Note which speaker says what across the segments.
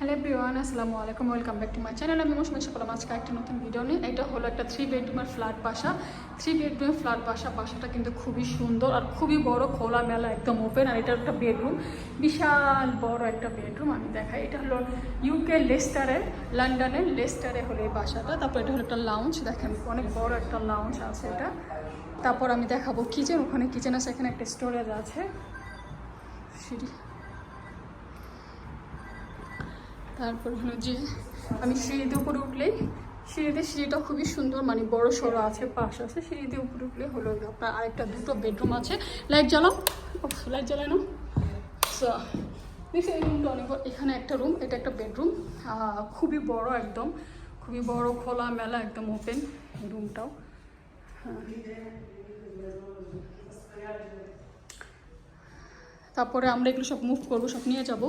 Speaker 1: Hello everyone আসসালামু আলাইকুম welcome back to my channel আমি মৌসুমি সকলাম আজকে একটা নতুন ভিডিও নিয়ে। এটা হলো একটা থ্রি বেডরুমের ফ্ল্যাট বাসা। থ্রি বেডরুমের ফ্ল্যাট বাসা, বাসাটা কিন্তু খুবই সুন্দর আর খুবই বড় খোলা মেলা একদম ওপেন আর এটা একটা বেডরুম বিশাল বড় একটা বেডরুম আমি দেখাই। এটা হলো ইউকে লেস্টারের লন্ডনের লেস্টারে হলো এই বাসাটা। তারপর এটা হলো একটা লাউঞ্জ দেখেন অনেক বড় একটা লাউঞ্জ আছে এটা। তারপর আমি দেখাবো কিচেন ওখানে কিচেন আছে, এখানে একটা স্টোরেজ আছে। সিঁড়ি। তারপর হলো যে আমি সিঁড়িতে উপরে উঠলেই সিঁড়িতে সিঁড়িটা খুবই সুন্দর মানে বড় সড়ো আছে, পাশ আছে, সিঁড়িতে উপরে উঠলে হলো আপনার আরেকটা দুটো বেডরুম আছে। লাইট জ্বালাও। লাইট জ্বালায় না দেখছি এই রুমটা অনেক এখানে একটা রুম এটা একটা বেডরুম খুবই বড় একদম। খুবই বড়, খোলা মেলা একদম ওপেন রুমটাও হ্যাঁ। তারপরে আমরা এগুলো সব মুভ করব, সব নিয়ে যাব।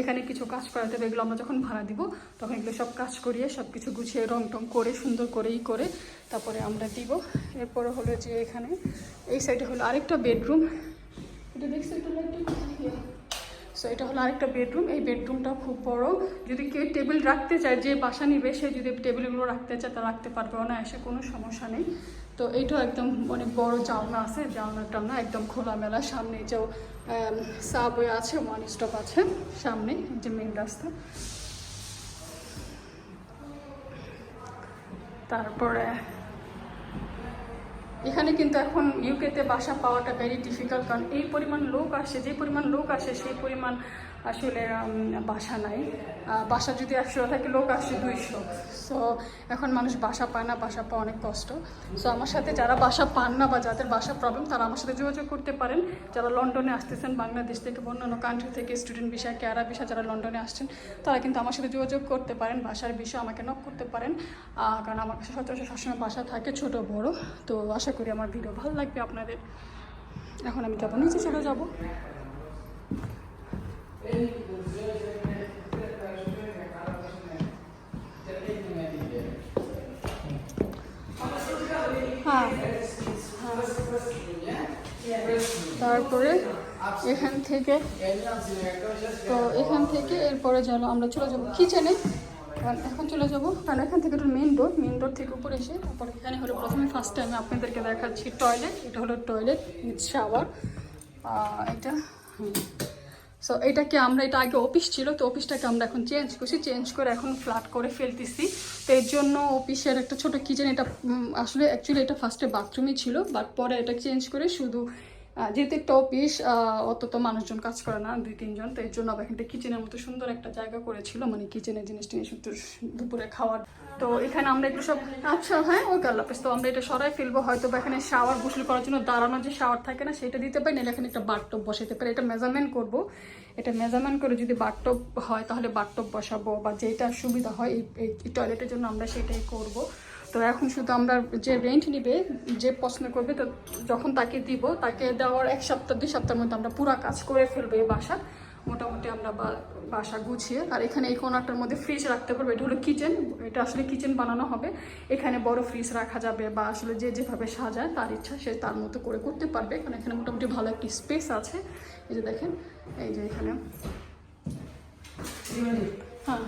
Speaker 1: এখানে কিছু কাজ করাতে হবে, এগুলো আমরা যখন ভাড়া দিব, তখন এগুলো সব কাজ করিয়ে সব কিছু গুছিয়ে, রং টং করে, সুন্দর করেই করে তারপরে আমরা দিব। এরপরে হলো যে এখানে, এই সাইডে হলো আরেকটা বেডরুম এটা দেখছি, এটা সো এটা হলো আরেকটা বেডরুম এই বেডরুমটা খুব বড়। যদি কেউ টেবিল রাখতে চায়, যে বাসা নিবে, সে যদি টেবিলগুলো রাখতে চায় তা রাখতে পারবে। না এসে কোনো সমস্যা নেই। তো এইটাও একদম অনেক বড় জানলা আছে। জানলা টালনা একদম খোলামেলা। সামনে যে সাবওয়ে আছে ওয়ান স্টপ আছে। সামনে যে মেন রাস্তা। তারপরে এখানে কিন্তু এখন ইউকেতে বাসা পাওয়াটা ভেরি ডিফিকাল্ট কারণ এই পরিমাণ লোক আসে, যে পরিমাণ লোক আসে, সেই পরিমাণ আসলে বাসা নাই। বাসা যদি একশো থাকে, লোক আসে দুইশো। সো এখন মানুষ বাসা পায় না, বাসা পাওয়া অনেক কষ্ট। সো আমার সাথে যারা বাসা পান না বা যাদের বাসা প্রবলেম তারা আমার সাথে যোগাযোগ করতে পারেন। যারা লন্ডনে আসতেছেন বাংলাদেশ থেকে বা অন্যান্য কান্ট্রি থেকে স্টুডেন্ট বিষয় ক্যারা বিষয় যারা লন্ডনে আসছেন, তারা কিন্তু আমার সাথে যোগাযোগ করতে পারেন, বাসার বিষয়ে আমাকে নক করতে পারেন। কারণ আমার কাছে সচরাচর সবসময় বাসা থাকে ছোট বড়। তো আশা করি আমার ভিডিও ভালো লাগবে আপনাদের। এখন আমি যাব নিচে চলে যাব। হ্যাঁ তারপরে এখান থেকে, তো এখান থেকে এরপরে চলো, আমরা চলে যাব কিচেনে এখন চলে যাব। কারণ এখান থেকে একটা মেন ডোর মেন ডোর থেকে উপরে এসে তারপরে এখানে হলো প্রথমে ফার্স্ট টাইম আপনাদেরকে দেখাচ্ছি টয়লেট এটা হলো টয়লেট উইথ শাওয়ার এটা সো এটাকে আমরা, এটা আগে অফিস ছিল, তো অফিসটাকে আমরা এখন চেঞ্জ করছি চেঞ্জ করে এখন ফ্ল্যাট করে ফেলতেছি। তো এর জন্য অফিসের একটা ছোট কিচেন এটা আসলে অ্যাকচুয়ালি এটা ফার্স্টে বাথরুমই ছিল বাট পরে এটা চেঞ্জ করে শুধু যেহেতু একটা অফিস অত তো মানুষজন কাজ করে না, দুই, তিনজন, তো এর জন্য আবার এখানটা কিচেনের মতো সুন্দর একটা জায়গা করেছিল মানে কিচেনের জিনিস টিনিস দুপুরে খাওয়ার। তো এখানে আমরা একটু সব আচ্ছা হ্যাঁ ওই কাল্লাপেস তো আমরা এটা সরাই ফেলব হয়তো বা এখানে শাওয়ার গোসল করার জন্য দাঁড়ানো যে শাওয়ার থাকে না, সেটা দিতে পারি, নাহলে এখানে একটা বাথটব বসাতে পারি। এটা মেজারমেন্ট করব। এটা মেজারমেন্ট করে যদি বাথটব হয়, তাহলে বাথটব বসাবো, বা যেটা সুবিধা হয়, এই টয়লেটের জন্য আমরা সেটাই করব। তো এখন শুধু আমরা যে রেন্ট নিবে যে পছন্দ করবে তো যখন তাকে দিব তাকে দেওয়ার এক সপ্তাহ দুই সপ্তাহের মধ্যে আমরা পুরো কাজ করে ফেলব এই বাসা। মোটামুটি আমরা বা- বাসা গুছিয়ে আর এখানে এই কোনাটার মধ্যে ফ্রিজ রাখতে পারব। এটা হলো কিচেন এটা আসলে কিচেন বানানো হবে। এখানে বড় ফ্রিজ রাখা যাবে বা আসলে যে যেভাবে সাজায় তার ইচ্ছা সে তার মতো করে করতে পারবে। কারণ এখানে মোটামুটি ভালো একটি স্পেস আছে। এই যে দেখেন এই যে এখানে। হ্যাঁ।